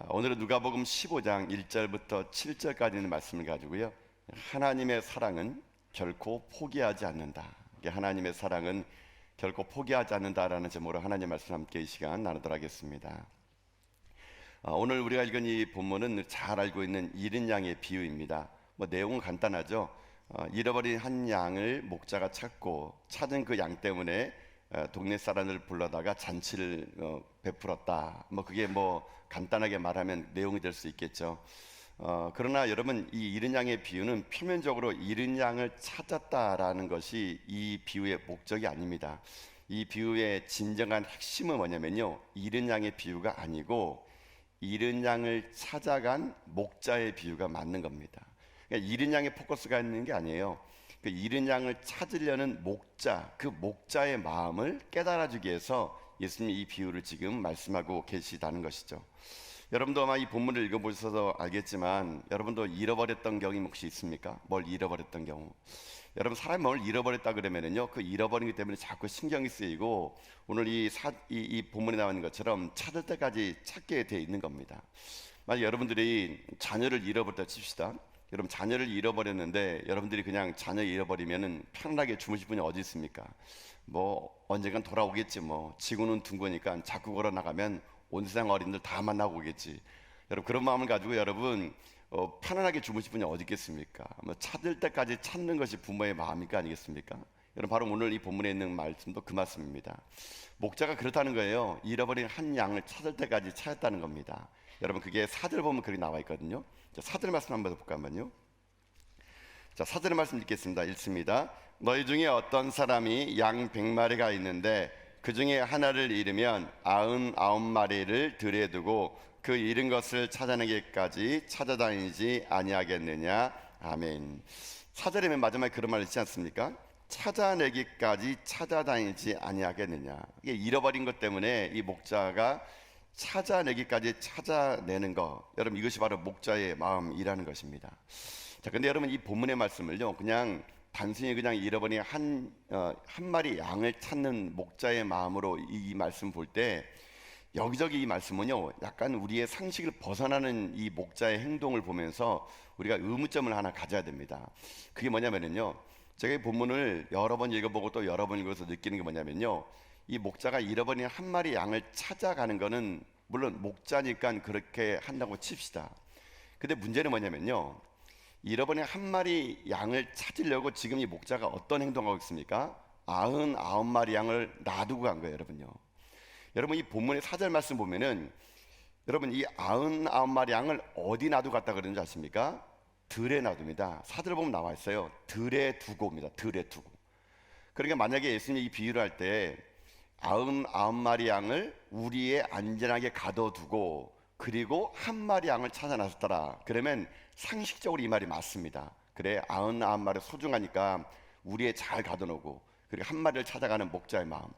아, 오늘은 누가복음 15장 1절부터 7절까지 있는 말씀을 가지고요. 하나님의 사랑은 결코 포기하지 않는다. 하나님의 사랑은 결코 포기하지 않는다라는 제목으로 하나님 말씀 함께 이 시간 나누도록 하겠습니다. 아, 오늘 우리가 읽은 이 본문은 잘 알고 있는 이른 양의 비유입니다. 뭐 내용은 간단하죠. 어, 잃어버린 한 양을 목자가 찾고 찾은 그 양 때문에 어, 동네 사람을 불러다가 잔치를 어, 베풀었다. 뭐 그게 뭐 간단하게 말하면 내용이 될 수 있겠죠. 어, 그러나 여러분 이 이른 양의 비유는 표면적으로 이른 양을 찾았다라는 것이 이 비유의 목적이 아닙니다. 이 비유의 진정한 핵심은 뭐냐면요. 이른 양의 비유가 아니고 이른 양을 찾아간 목자의 비유가 맞는 겁니다. 그러니까 이른 양의 포커스가 있는 게 아니에요. 그 이른 양을 찾으려는 목자, 그 목자의 마음을 깨달아주기 위해서 예수님이 이 비유를 지금 말씀하고 계시다는 것이죠. 여러분도 아마 이 본문을 읽어보셔서 알겠지만 여러분도 잃어버렸던 경험이 혹시 있습니까? 뭘 잃어버렸던 경우? 여러분 사람이 뭘 잃어버렸다 그러면은요 그 잃어버린 것 때문에 자꾸 신경이 쓰이고 오늘 이, 사, 이, 이 본문에 나와 있는 것처럼 찾을 때까지 찾게 돼 있는 겁니다. 만약 여러분들이 자녀를 잃어버렸다 칩시다. 여러분 자녀를 잃어버렸는데 여러분들이 그냥 자녀 잃어버리면은 편안하게 주무실 분이 어디 있습니까? 뭐 언젠간 돌아오겠지 뭐 지구는 둥거니까 자꾸 걸어 나가면 온 세상 어린들 다 만나고 오겠지. 여러분 그런 마음을 가지고 여러분 어, 편안하게 주무실 분이 어디 있겠습니까? 뭐 찾을 때까지 찾는 것이 부모의 마음이니까 아니겠습니까? 여러분 바로 오늘 이 본문에 있는 말씀도 그 말씀입니다. 목자가 그렇다는 거예요. 잃어버린 한 양을 찾을 때까지 찾았다는 겁니다. 여러분 그게 사절 보면 그렇게 나와 있거든요. 자, 사절 말씀 한번 볼까 한번요. 자, 사절의 말씀 읽겠습니다. 읽습니다. 너희 중에 어떤 사람이 양 백마리가 있는데 그 중에 하나를 잃으면 아흔 아홉 마리를 들에 두고 그 잃은 것을 찾아내기까지 찾아다니지 아니하겠느냐. 아멘. 맨 마지막에 그런 말 있지 않습니까? 찾아내기까지 찾아다니지 아니하겠느냐. 이게 잃어버린 것 때문에 이 목자가 찾아내기까지 찾아내는 거. 여러분 이것이 바로 목자의 마음이라는 것입니다. 자, 근데 여러분 이 본문의 말씀을요, 그냥 단순히 그냥 잃어버린 한, 어, 한 마리 양을 찾는 목자의 마음으로 이, 이 말씀 볼 때 여기저기 이 말씀은요, 약간 우리의 상식을 벗어나는 이 목자의 행동을 보면서 우리가 의무점을 하나 가져야 됩니다. 그게 뭐냐면요, 제가 이 본문을 여러 번 읽어보고 또 여러 번 읽어서 느끼는 게 뭐냐면요, 이 목자가 잃어버린 한 마리 양을 찾아가는 거는 물론 목자니까 그렇게 한다고 칩시다. 근데 문제는 뭐냐면요, 잃어버린 한 마리 양을 찾으려고 지금 이 목자가 어떤 행동하고 있습니까? 아흔 아홉 마리 양을 놔두고 간 거예요, 여러분요. 여러분 이 본문의 사절 말씀 보면은 여러분 이 아흔 아홉 마리 양을 어디 놔두고 갔다 그러는지 아십니까? 들에 놔둡니다. 사절 보면 나와 있어요. 들에 두고입니다. 들에 두고. 그러니까 만약에 예수님이 이 비유를 할 때 아흔 아홉 마리 양을 우리에 안전하게 가둬두고 그리고 한 마리 양을 찾아 나섰더라. 그러면 상식적으로 이 말이 맞습니다. 그래 아흔 아홉 마리 소중하니까 우리에 잘 가둬놓고 그리고 한 마리를 찾아가는 목자의 마음.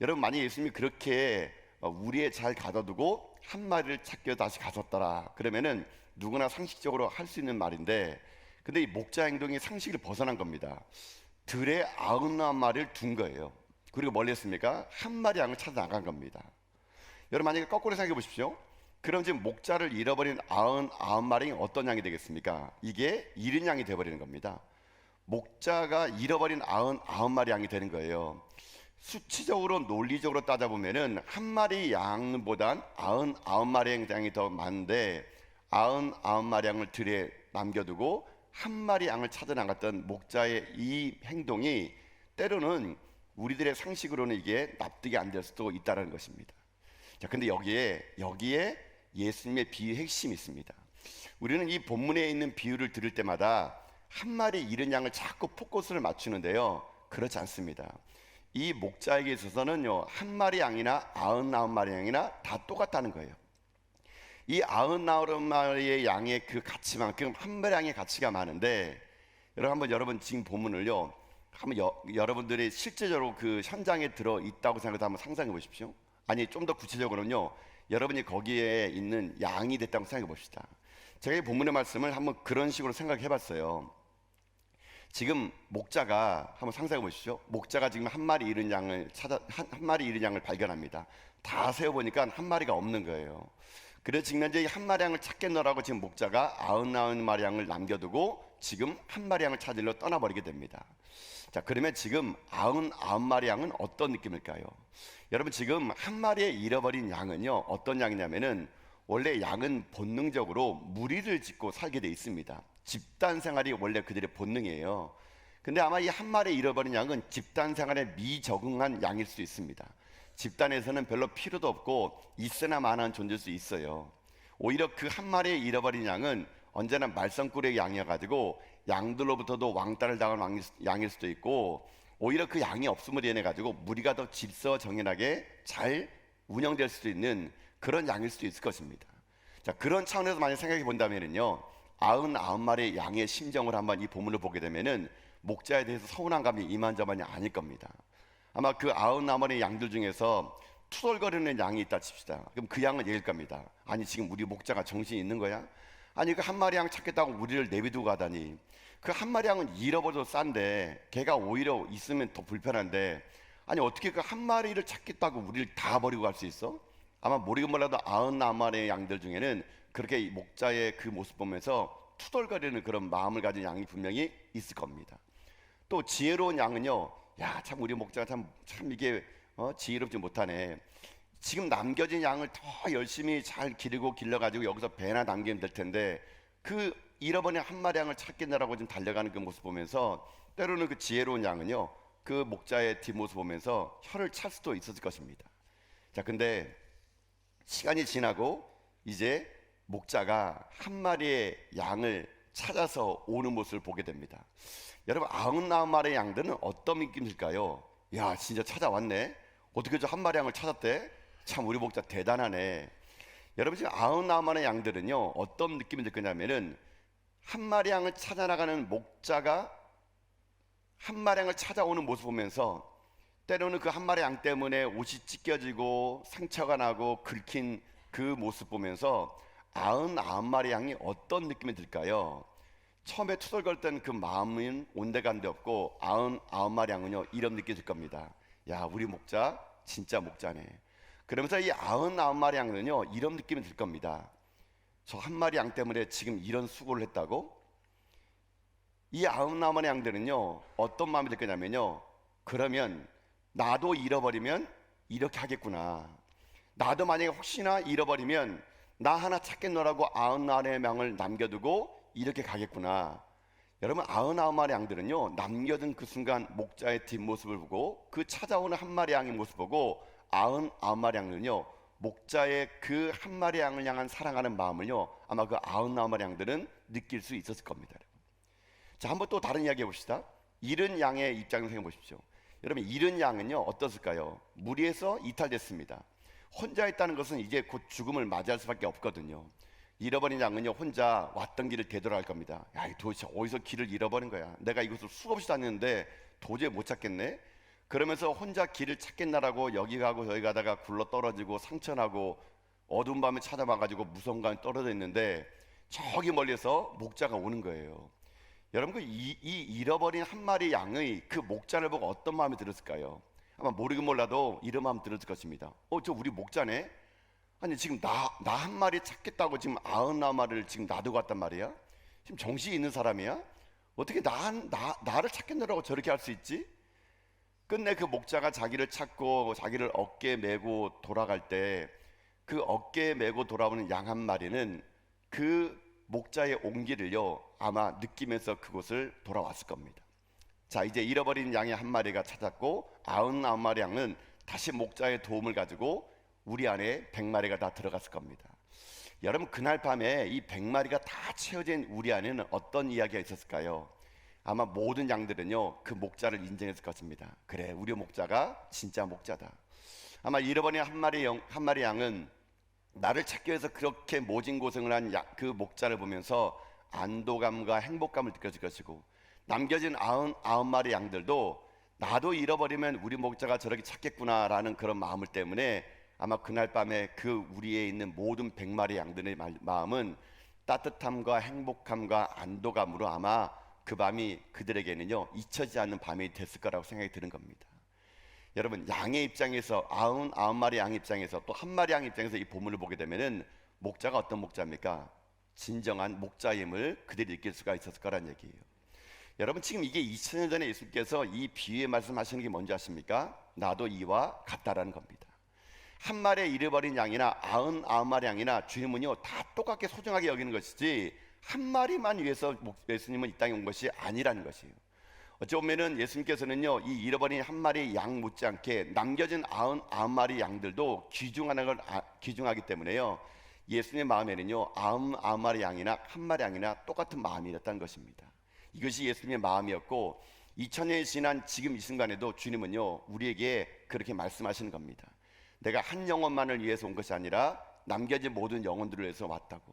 여러분 만약 예수님이 그렇게 어, 우리에 잘 가둬두고 한 마리를 위해 다시 가섰더라. 그러면은 누구나 상식적으로 할 수 있는 말인데, 근데 이 목자 행동이 상식을 벗어난 겁니다. 들에 아흔아홉 마리를 둔 거예요. 그리고 멀리 했습니까? 한 마리 양을 찾아 나간 겁니다. 여러분 만약에 거꾸로 생각해 보십시오. 그럼 지금 목자를 잃어버린 아흔 아홉 마리 어떤 양이 되겠습니까? 이게 잃은 양이 되어버리는 겁니다. 목자가 잃어버린 아흔 아홉 마리 양이 되는 거예요. 수치적으로 논리적으로 따져보면은 한 마리 양보단 아흔 아홉 마리 양이 더 많은데 아흔 아홉 마리 양을 들에 남겨두고 한 마리 양을 찾아 나갔던 목자의 이 행동이 때로는 우리들의 상식으로는 이게 납득이 안 될 수도 있다는 것입니다. 자, 근데 여기에 여기에 예수님의 비유 핵심이 있습니다. 우리는 이 본문에 있는 비유를 들을 때마다 한 마리 잃은 양을 자꾸 포커스를 맞추는데요. 그렇지 않습니다. 이 목자에게 있어서는요, 한 마리 양이나 아흔아홉 마리 양이나 다 똑같다는 거예요. 이 아흔아홉 마리의 양의 그 가치만큼 한 마리 양의 가치가 많은데, 여러분 한번 여러분 지금 본문을요, 한번 여, 여러분들이 실제적으로 그 현장에 들어 있다고 생각해서 한번 상상해 보십시오. 아니 좀 더 구체적으로는요, 여러분이 거기에 있는 양이 됐다고 생각해 봅시다. 제가 이 본문의 말씀을 한번 그런 식으로 생각해 봤어요. 지금 목자가 한번 상상해 보십시오. 목자가 지금 한 마리 잃은 양을 찾아 한, 한 마리 잃은 양을 발견합니다. 다 세어 보니까 한 마리가 없는 거예요. 그래서 지금 현재 한 마리 양을 찾겠노라고 지금 목자가 아흔아홉 마리 양을 남겨두고 지금 한 마리 양을 찾으러 떠나버리게 됩니다. 자 그러면 지금 아흔아홉 마리 양은 어떤 느낌일까요? 여러분 지금 한 마리의 잃어버린 양은요 어떤 양이냐면은 원래 양은 본능적으로 무리를 짓고 살게 돼 있습니다. 집단 생활이 원래 그들의 본능이에요. 근데 아마 이 한 마리 잃어버린 양은 집단 생활에 미적응한 양일 수 있습니다. 집단에서는 별로 필요도 없고 있으나 마나한 존재일 수 있어요. 오히려 그 한 마리의 잃어버린 양은 언제나 말썽꾸러기 양이어가지고 양들로부터도 왕따를 당한 양일 수도 있고 오히려 그 양이 없음으로 인해 가지고 무리가 더 질서정연하게 잘 운영될 수도 있는 그런 양일 수도 있을 것입니다. 자 그런 차원에서 만약 생각해 본다면은요 아흔 아홉 마리의 양의 심정을 한번 이 보문을 보게 되면은 목자에 대해서 서운한 감이 이만저만이 아닐 겁니다. 아마 그 아흔 마리의 양들 중에서 투덜거리는 양이 있다 칩시다. 그럼 그 양은 얘기일 겁니다. 아니 지금 우리 목자가 정신이 있는 거야? 아니 그 한 마리 양 찾겠다고 우리를 내비두고 가다니 그 한 마리 양은 잃어버려도 싼데 걔가 오히려 있으면 더 불편한데 아니 어떻게 그 한 마리를 찾겠다고 우리를 다 버리고 갈 수 있어? 아마 모르긴 몰라도 아흔 마리의 양들 중에는 그렇게 이 목자의 그 모습 보면서 투덜거리는 그런 마음을 가진 양이 분명히 있을 겁니다. 또 지혜로운 양은요, 야 참 우리 목자가 참 참 이게 어, 지혜롭지 못하네. 지금 남겨진 양을 더 열심히 잘 기르고 길러가지고 여기서 배나 남기면 될 텐데 그 잃어버린 한 마리 양을 찾겠느라고 지금 달려가는 그 모습 보면서 때로는 그 지혜로운 양은요 그 목자의 뒷모습 보면서 혀를 찰 수도 있었을 것입니다. 자, 근데 시간이 지나고 이제 목자가 한 마리의 양을 찾아서 오는 모습을 보게 됩니다. 여러분 아흔아홉 마리의 양들은 어떤 느낌일까요? 야 진짜 찾아왔네. 어떻게 저 한 마리 양을 찾았대? 참 우리 목자 대단하네. 여러분 지금 아흔아홉 마리의 양들은요 어떤 느낌이 들 거냐면은 한 마리 양을 찾아 나가는 목자가 한 마리 양을 찾아오는 모습 보면서 때로는 그 한 마리 양 때문에 옷이 찢겨지고 상처가 나고 긁힌 그 모습 보면서 아흔 아홉 마리 양이 어떤 느낌이 들까요? 처음에 투덜걸 때는 그 마음은 온데간데 없고 아흔 아홉 마리 양은요 이런 느낌이 들 겁니다. 야 우리 목자 진짜 목자네. 그러면서 이 아흔 아홉 마리 양은요 이런 느낌이 들 겁니다. 저 한 마리 양 때문에 지금 이런 수고를 했다고? 이 아흔 아홉 마리 양들은요 어떤 마음이 들 거냐면요 그러면 나도 잃어버리면 이렇게 하겠구나. 나도 만약에 혹시나 잃어버리면 나 하나 찾겠노라고 아흔아홉의 명을 남겨두고 이렇게 가겠구나. 여러분 아흔아홉 마리 양들은요 남겨둔 그 순간 목자의 뒷모습을 보고 그 찾아오는 한 마리 양의 모습 보고 아흔아홉 마리 양은요 목자의 그 한 마리 양을 향한 사랑하는 마음을요 아마 그 아흔아홉 마리 양들은 느낄 수 있었을 겁니다. 자 한번 또 다른 이야기 해봅시다. 잃은 양의 입장을 생각해 보십시오. 여러분 잃은 양은요 어떻을까요? 무리에서 이탈됐습니다. 혼자 있다는 것은 이제 곧 죽음을 맞이할 수밖에 없거든요. 잃어버린 양은요 혼자 왔던 길을 되돌아갈 겁니다. 야, 이 도대체 어디서 길을 잃어버린 거야? 내가 이곳을 수없이 다녔는데 도저히 못 찾겠네. 그러면서 혼자 길을 찾겠나라고 여기 가고 저기 가다가 굴러 떨어지고 상처나고 어두운 밤에 찾아와가지고 무서운 감에 떨어져 있는데 저기 멀리서 목자가 오는 거예요. 여러분 그 이, 이 잃어버린 한 마리 양의 그 목자를 보고 어떤 마음이 들었을까요? 아마 모르긴 몰라도 이런 마음 들었을 것입니다. 어, 저 우리 목자네? 아니 지금 나 나 한 마리 찾겠다고 지금 아흔아홉 마리를 지금 놔두고 왔단 말이야? 지금 정신이 있는 사람이야? 어떻게 나, 나 나를 찾겠느라고 저렇게 할 수 있지? 끝내 그 목자가 자기를 찾고 자기를 어깨에 메고 돌아갈 때 그 어깨에 메고 돌아오는 양 한 마리는 그 목자의 온기를요 아마 느끼면서 그곳을 돌아왔을 겁니다. 자 이제 잃어버린 양의 한 마리가 찾았고 아흔아홉 마리 양은 다시 목자의 도움을 가지고 우리 안에 백 마리가 다 들어갔을 겁니다. 여러분 그날 밤에 이 백 마리가 다 채워진 우리 안에는 어떤 이야기가 있었을까요? 아마 모든 양들은요 그 목자를 인정했을 것입니다. 그래 우리 목자가 진짜 목자다. 아마 잃어버린 한 마리 양, 한 마리 양은 나를 찾기 위해서 그렇게 모진 고생을 한 그 목자를 보면서 안도감과 행복감을 느꼈을 것이고 남겨진 아흔 아홉 마리 양들도 나도 잃어버리면 우리 목자가 저렇게 찾겠구나라는 그런 마음을 때문에 아마 그날 밤에 그 우리에 있는 모든 백 마리 양들의 마- 마음은 따뜻함과 행복함과 안도감으로 아마 그 밤이 그들에게는요 잊혀지지 않는 밤이 됐을 거라고 생각이 드는 겁니다. 여러분 양의 입장에서 아흔 아홉 마리 양 입장에서 또 한 마리 양 입장에서 이 보물을 보게 되면은 목자가 어떤 목자입니까? 진정한 목자임을 그들이 느낄 수가 있었을 거란 얘기예요. 여러분 지금 이게 2000년 전에 예수님께서 이 비유에 말씀하시는 게 뭔지 아십니까? 나도 이와 같다라는 겁니다. 한 마리의 잃어버린 양이나 아흔 아홉 마리 양이나 주님은요 다 똑같게 소중하게 여기는 것이지 한 마리만 위해서 목- 예수님은 이 땅에 온 것이 아니라는 것이에요. 어찌 보면은 예수님께서는요 이 잃어버린 한 마리 양 못지않게 남겨진 아흔 아홉 마리 양들도 귀중하는 걸 아- 귀중하기 때문에요 예수님의 마음에는요 아흔 아홉 마리 양이나 한 마리 양이나 똑같은 마음이었다는 것입니다. 이것이 예수님의 마음이었고 2000년이 지난 지금 이 순간에도 주님은요 우리에게 그렇게 말씀하시는 겁니다. 내가 한 영혼만을 위해서 온 것이 아니라 남겨진 모든 영혼들을 위해서 왔다고.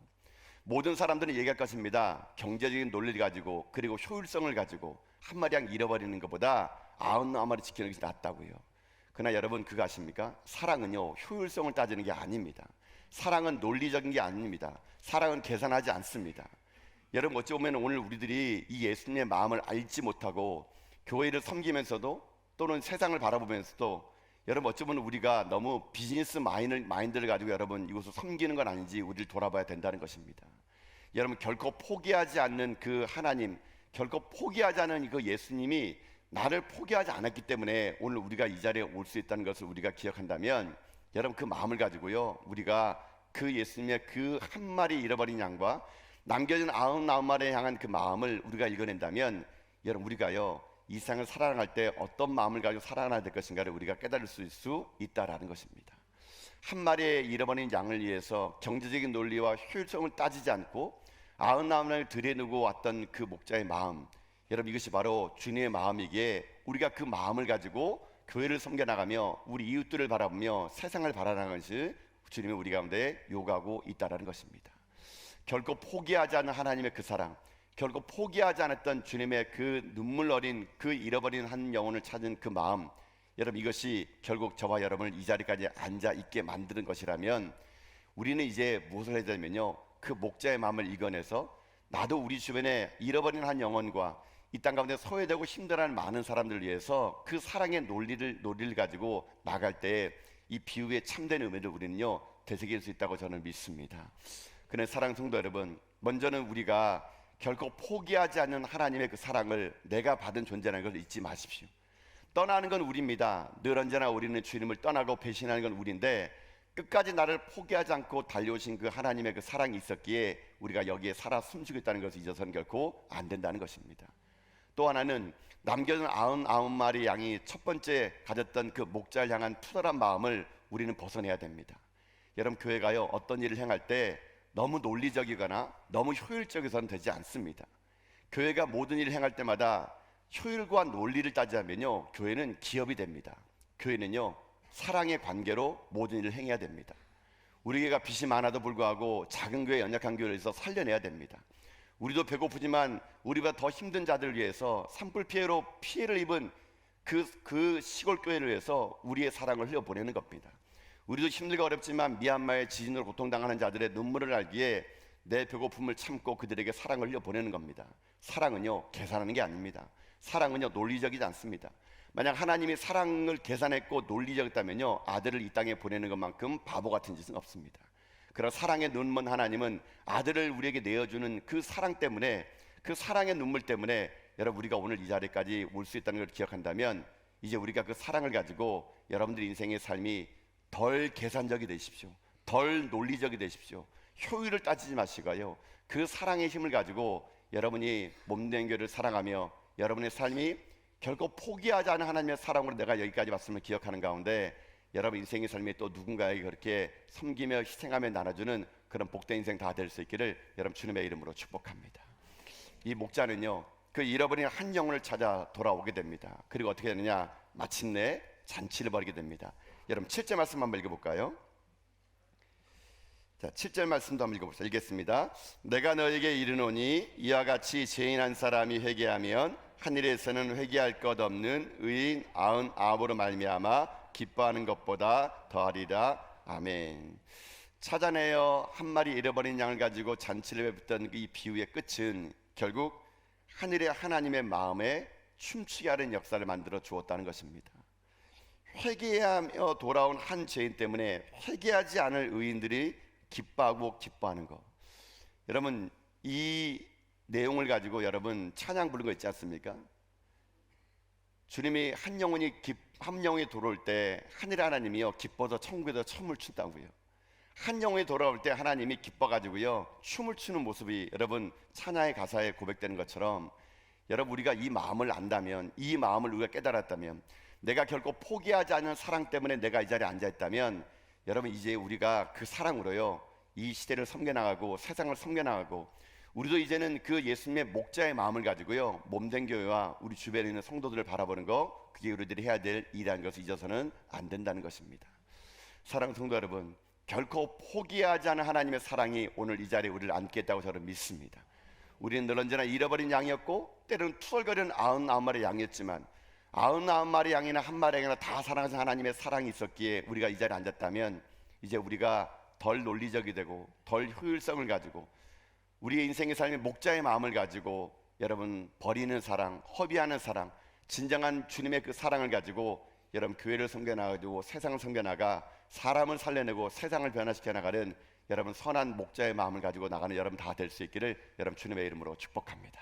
모든 사람들은 얘기할 것입니다. 경제적인 논리를 가지고 그리고 효율성을 가지고 한 마리 양 잃어버리는 것보다 아흔 마리 지키는 것이 낫다고요. 그러나 여러분 그거 아십니까? 사랑은요 효율성을 따지는 게 아닙니다. 사랑은 논리적인 게 아닙니다. 사랑은 계산하지 않습니다. 여러분 어찌 보면 오늘 우리들이 이 예수님의 마음을 알지 못하고 교회를 섬기면서도 또는 세상을 바라보면서도 여러분 어찌 보면 우리가 너무 비즈니스 마인드, 마인드를 가지고 여러분 이곳을 섬기는 건 아닌지 우리를 돌아봐야 된다는 것입니다. 여러분 결코 포기하지 않는 그 하나님, 결코 포기하지 않은 그 예수님이 나를 포기하지 않았기 때문에 오늘 우리가 이 자리에 올 수 있다는 것을 우리가 기억한다면 여러분 그 마음을 가지고요 우리가 그 예수님의 그 한 마리 잃어버린 양과 남겨진 아흔아홉 마리에 향한 그 마음을 우리가 읽어낸다면 여러분 우리가요 이 세상을 살아갈 때 어떤 마음을 가지고 살아가야 될 것인가를 우리가 깨달을 수, 있다라는 것입니다. 한 마리의 잃어버린 양을 위해서 경제적인 논리와 효율성을 따지지 않고 아흔아홉 마리를 들여놓고 왔던 그 목자의 마음 여러분 이것이 바로 주님의 마음이기에 우리가 그 마음을 가지고 교회를 섬겨 나가며 우리 이웃들을 바라보며 세상을 바라는 것이 주님이 우리 가운데 요구하고 있다라는 것입니다. 결코 포기하지 않은 하나님의 그 사랑, 결코 포기하지 않았던 주님의 그 눈물 어린 그 잃어버린 한 영혼을 찾은 그 마음, 여러분 이것이 결국 저와 여러분을 이 자리까지 앉아 있게 만드는 것이라면 우리는 이제 무엇을 해야 되면요 그 목자의 마음을 이겨내서 나도 우리 주변에 잃어버린 한 영혼과 이 땅 가운데 소외되고 힘들어하는 많은 사람들을 위해서 그 사랑의 논리를 논리를 가지고 나갈 때 이 비유의 참된 의미를 우리는요 되새길 수 있다고 저는 믿습니다. 그는 사랑 성도 여러분, 먼저는 우리가 결코 포기하지 않는 하나님의 그 사랑을 내가 받은 존재라는 걸 잊지 마십시오. 떠나는 건 우리입니다. 늘 언제나 우리는 주님을 떠나고 배신하는 건 우리인데 끝까지 나를 포기하지 않고 달려오신 그 하나님의 그 사랑이 있었기에 우리가 여기에 살아 숨쉬고 있다는 것을 잊어서는 결코 안 된다는 것입니다. 또 하나는 남겨진 아흔 아홉 마리 양이 첫 번째 가졌던 그 목자를 향한 투덜한 마음을 우리는 벗어내야 됩니다. 여러분 교회가요 어떤 일을 행할 때 너무 논리적이거나 너무 효율적이서는 되지 않습니다. 교회가 모든 일을 행할 때마다 효율과 논리를 따지자면요 교회는 기업이 됩니다. 교회는요 사랑의 관계로 모든 일을 행해야 됩니다. 우리 교회가 빚이 많아도 불구하고 작은 교회 연약한 교회에서 살려내야 됩니다. 우리도 배고프지만 우리보다 더 힘든 자들을 위해서 산불 피해로 피해를 입은 그, 그 시골 교회를 위해서 우리의 사랑을 흘려보내는 겁니다. 우리도 힘들고 어렵지만 미얀마의 지진으로 고통당하는 자들의 눈물을 알기에 내 배고픔을 참고 그들에게 사랑을 흘려보내는 겁니다. 사랑은요 계산하는 게 아닙니다. 사랑은요 논리적이지 않습니다. 만약 하나님이 사랑을 계산했고 논리적이었다면요 아들을 이 땅에 보내는 것만큼 바보 같은 짓은 없습니다. 그런 사랑의 눈먼 하나님은 아들을 우리에게 내어주는 그 사랑 때문에 그 사랑의 눈물 때문에 여러분 우리가 오늘 이 자리까지 올 수 있다는 걸 기억한다면 이제 우리가 그 사랑을 가지고 여러분들 인생의 삶이 덜 계산적이 되십시오. 덜 논리적이 되십시오. 효율을 따지지 마시고요. 그 사랑의 힘을 가지고 여러분이 몸된 교를 사랑하며 여러분의 삶이 결코 포기하지 않은 하나님의 사랑으로 내가 여기까지 왔음을 기억하는 가운데 여러분 인생의 삶이 또 누군가에게 그렇게 섬기며 희생하며 나눠주는 그런 복된 인생 다 될 수 있기를 여러분 주님의 이름으로 축복합니다. 이 목자는요 그 잃어버린 한 영혼을 찾아 돌아오게 됩니다. 그리고 어떻게 되느냐 마침내 잔치를 벌이게 됩니다. 여러분 7절 말씀 한번 읽어볼까요? 자, 7절 말씀도 한번 읽어봅시다. 읽겠습니다. 내가 너에게 이르노니 이와 같이 죄인 한 사람이 회개하면 하늘에서는 회개할 것 없는 의인 아흔 아홉으로 말미암아 기뻐하는 것보다 더하리라. 아멘. 찾아내어 한 마리 잃어버린 양을 가지고 잔치를 베풀던 이 비유의 끝은 결국 하늘의 하나님의 마음에 춤추게 하는 역사를 만들어 주었다는 것입니다. 회개하며 돌아온 한 죄인 때문에 회개하지 않을 의인들이 기뻐하고 기뻐하는 거. 여러분 이 내용을 가지고 여러분 찬양 부른 거 있지 않습니까? 주님이 한 영혼이 기, 한 영혼이 돌아올 때 하늘 하나님이요 기뻐서 천국에서 춤을 춘다고요. 한 영혼이 돌아올 때 하나님이 기뻐가지고요 춤을 추는 모습이 여러분 찬양의 가사에 고백되는 것처럼 여러분 우리가 이 마음을 안다면 이 마음을 우리가 깨달았다면 내가 결코 포기하지 않는 사랑 때문에 내가 이 자리에 앉아 있다면 여러분 이제 우리가 그 사랑으로요 이 시대를 섬겨 나가고 세상을 섬겨 나가고 우리도 이제는 그 예수님의 목자의 마음을 가지고요 몸된 교회와 우리 주변에 있는 성도들을 바라보는 거 그게 우리들이 해야 될 일이라는 것을 잊어서는 안 된다는 것입니다. 사랑 성도 여러분, 결코 포기하지 않은 하나님의 사랑이 오늘 이 자리에 우리를 안겠다고 저는 믿습니다. 우리는 늘 언제나 잃어버린 양이었고 때로는 투덜거리는 아흔 아홉 마리 양이었지만 아흔아홉 마리 양이나 한 마리 양이나 다 사랑하는 하나님의 사랑이 있었기에 우리가 이 자리에 앉았다면 이제 우리가 덜 논리적이 되고 덜 효율성을 가지고 우리의 인생의 삶의 목자의 마음을 가지고 여러분 버리는 사랑, 허비하는 사랑, 진정한 주님의 그 사랑을 가지고 여러분 교회를 섬겨나가고 세상을 섬겨나가 사람을 살려내고 세상을 변화시켜 나가는 여러분 선한 목자의 마음을 가지고 나가는 여러분 다 될 수 있기를 여러분 주님의 이름으로 축복합니다.